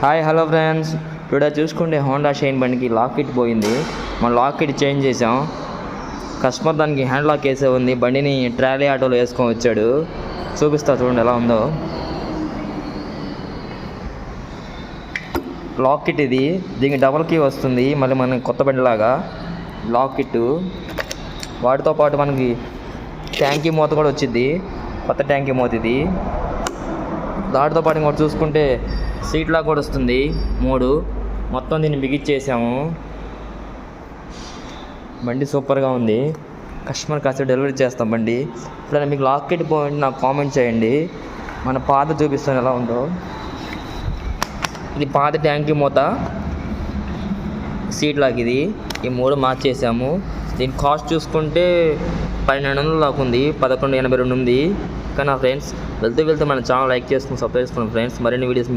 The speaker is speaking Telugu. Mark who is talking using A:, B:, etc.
A: Hi hello friends. టుడే చూసుకుంటే హోండా షైన్ బండికి లాక్ కిట్ పోయింది. మన లాక్ కిట్ చేంజ్ చేసాం. కస్టమర్ దానికి హ్యాండ్ లాక్ వేసే ఉంది. బండిని ట్రాలీ ఆటోలో వేసుకొని వచ్చాడు. చూపిస్తా చూడండి ఎలా ఉందో. లాక్ కిట్ ఇది. దీనికి డబల్ కీ వస్తుంది. మళ్ళీ మన కొత్త బండిలాగా లాకెట్ వాటితో పాటు మనకి ట్యాంకీ మూత కూడా వచ్చింది కొత్త ట్యాంకీ మూత ఇది. దాటితో పాటు ఇంకోటి చూసుకుంటే సీట్ కూడా వస్తుంది మూడు. మొత్తం దీన్ని బిగిచ్చేసాము. బండి సూపర్గా ఉంది. కస్టమర్ కాస్త డెలివరీ చేస్తాం బండి. ఇప్పుడు మీకు లాకెట్ కిట్ పాయింట్ నాకు కామెంట్ చేయండి. మన పాత చూపిస్తాను ఎలా ఉందో. ఇది పాత ట్యాంకీ మూత. సీట్ లాగా ఇది. ఈ మూడు మార్చేసాము. దీని కాస్ట్ చూసుకుంటే పన్నెండు వందలు దాకా ఉంది పదకొండు ఎనభై రెండు ఉంది. కానీ నా ఫ్రెండ్స్ వెళ్తూ వెళ్తూ మన ఛానల్ లైక్ చేసుకుని సబ్స్క్రైబ్ చేసుకోండి ఫ్రెండ్స్ మరిన్ని వీడియోస్